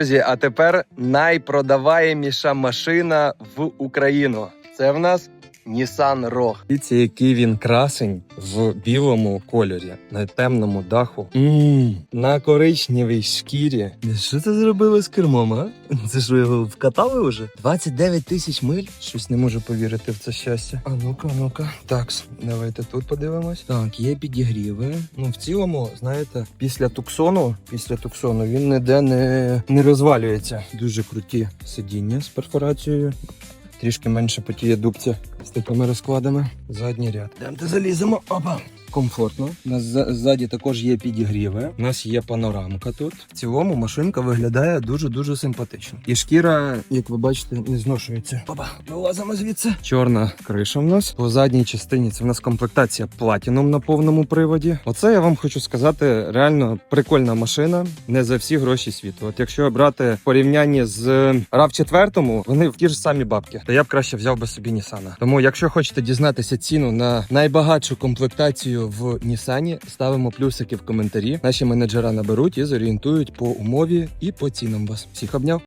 Друзі, а тепер найпродаваєміша машина в Україну. Це в нас Nissan Rogue. Дивіться, який він красень в білому кольорі, на темному даху. м на коричневій шкірі. Що це зробили з кермом, а? Це що його вкатали вже? 29 тисяч миль? Щось не можу повірити в це щастя. А ну-ка, ну-ка. Так, давайте тут подивимось. Так, є підігріви. Ну, в цілому, знаєте, після туксону, після туксону він ніде не, не розвалюється. Дуже круті сидіння з перфорацією. Трішки менше потіє дубця з такими розкладами. Задній ряд. Демте заліземо. Опа. Комфортно. У нас за- ззаді також є підігріви. У нас є панорамка тут. В цілому машинка виглядає дуже-дуже симпатично. І шкіра, як ви бачите, не зношується. Опа, вилазимо звідси. Чорна криша в нас. По задній частині це в нас комплектація Platinum на повному приводі. Оце я вам хочу сказати, реально прикольна машина. Не за всі гроші світу. От якщо брати в порівнянні з rav 4 вони в ті ж самі бабки, то я б краще взяв би собі Нісана. Тому, якщо хочете дізнатися ціну на найбагатшу комплектацію в Нісані, ставимо плюсики в коментарі. Наші менеджера наберуть і зорієнтують по умові і по цінам вас. Всіх обняв.